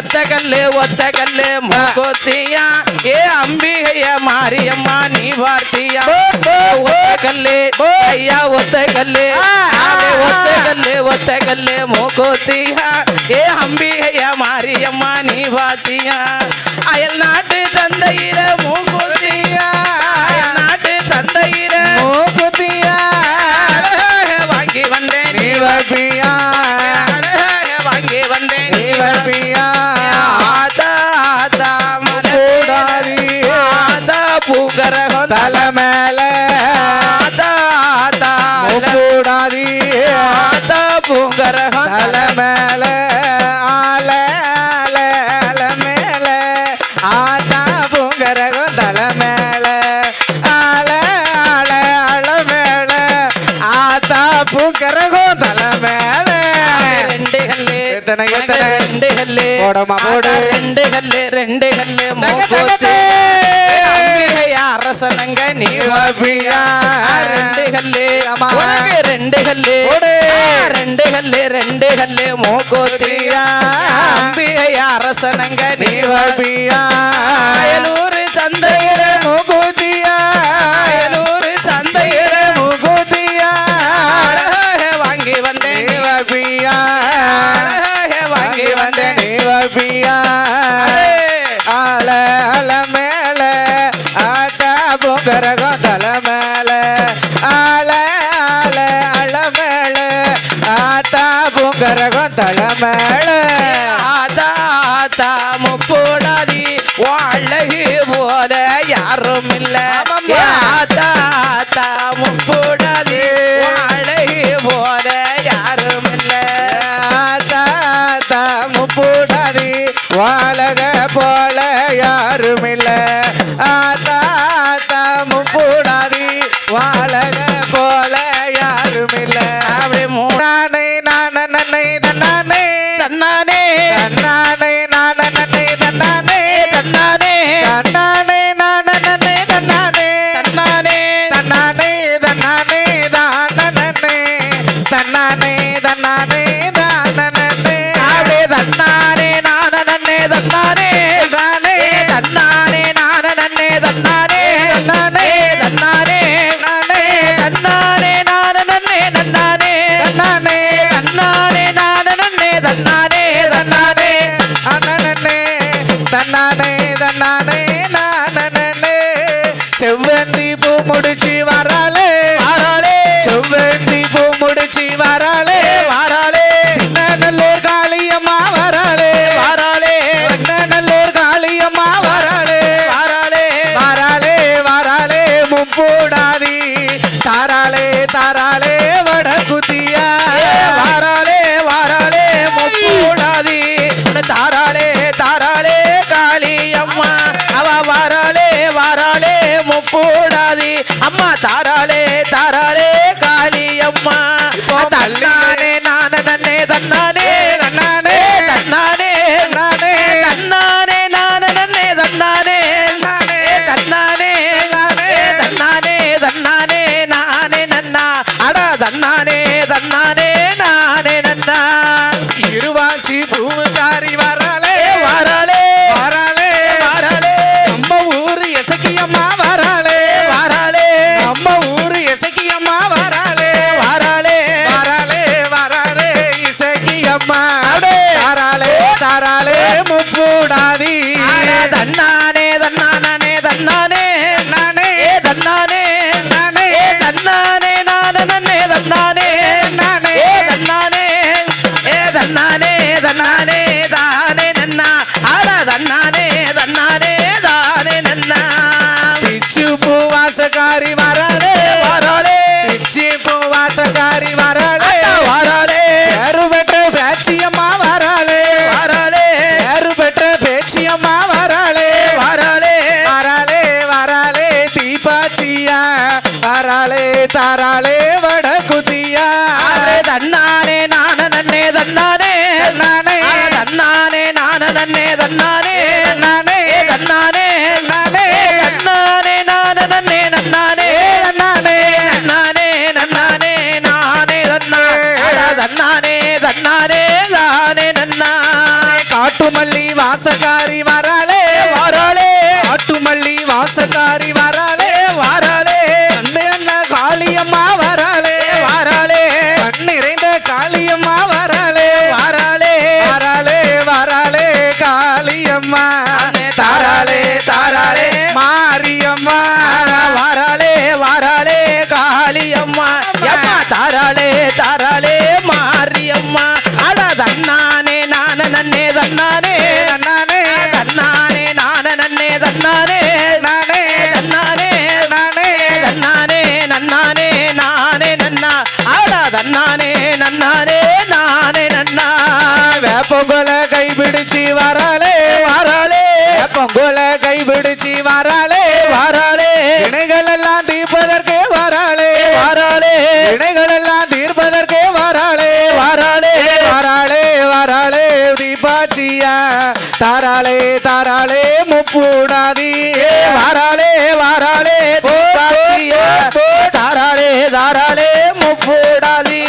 ಒತ್ತಗಲ್ಲೇ ಒತ್ತಗಲ್ಲೇ ಮುಗೋತೀಯ ಏ ಅಂಬಿಗೆಯ ಮಾರಿಯಮ್ಮ ನೀ ಬಾರ್ತೀಯ ಒತ್ತಗಲ್ಲೇ ಅಯ್ಯ ಒತ್ತಗಲ್ಲೇ ಒತ್ತಗಲ್ಲೇ ಒತ್ತಗಲ್ಲೇ ಮುಗೋತೀಯ ಏ ಅಂಬಿಗೆಯ ಮಾರಿಯಮ್ಮ ನೀ ಬಾರ್ತೀಯ ஆத்தா பூங்கரகம் தலை எத்தனை எத்தனை? ரெண்டு கல்லு. போடமா போடு. ரெண்டு கல்லு ரெண்டு கல்லு. மூக்கோத்து அரசனங்க நீ வாப்பியா ரெண்டு கல்லு. ரெண்டு கல்லு. ரெண்டு கல்லு ரெண்டு கல்லு. மூக்கோத்தியா அம்பிகையா அரசனங்க நீ வாப்பியா கரகம் தலை மேல ஆள ஆள அழ மேல ஆத்தா பூங்கரகம் தலை மேல ஆத்தா ஆத்தா முப்போடாதி வாழகு போல யாரும் இல்ல ஆத்தா ஆத்தா முப்போடாதி வாழகு போல யாரும் இல்ல ஆத்தா முப்போடாதி வா தன்னானே. தன்னானே நானே தன்னானே. தன்னானே. தன்னானே நானே தன்னானே. தன்னானே. தன்னானே தன்னானே தானே தன்னானே தன்னானே குடிச்சி வர ahora தன்னாரே தன்னானே நானே. தன்னானே நானே. தன்னானே நன்னானே நானே நன்னா. அட தன்னானே நன்னானே நானே நன்னா. வேப்பங்குல கைபிடிச்சு வராளே. வாராளே. வேப்பங்குல கைபிடிச்சு வராளே. தாராளே தாராளே முப்பூடாதி. வாராளே வாராளே. தாராளே தாராளே முப்பூடாதி.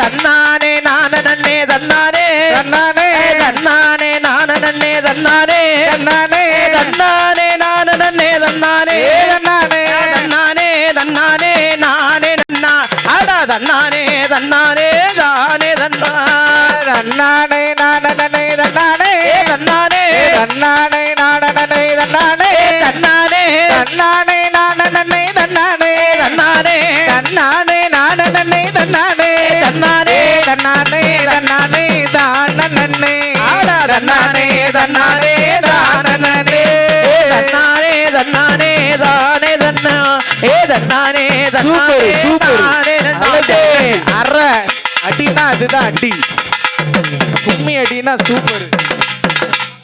தன்னானே நான நன்னே தன்னானே. தன்னானே. தன்னானே நான நன்னே தன்னானே. தன்னானே. தன்னானே நான நன்னே தன்னானே. தன்னானே. தன்னானே தன்னானே நானே நன்னா. அட தன்னானே தன்னானே தானே தன்னா. தன்னானே தன்னானே நானனே தன்னானே. தன்னானே. தன்னானே நானனே தன்னானே. தன்னானே. தன்னானே நானனே தன்னானே. தன்னானே. தன்னானே தன்னானே தானனே தன்னானே தன்னானே தானனே தன்னானே தன்னானே தானே தன்னா. ஏ தன்னானே சூப்பர் சூப்பர். அற. அடினா அதுதான் அடி. கும்மி அடினா சூப்பர்.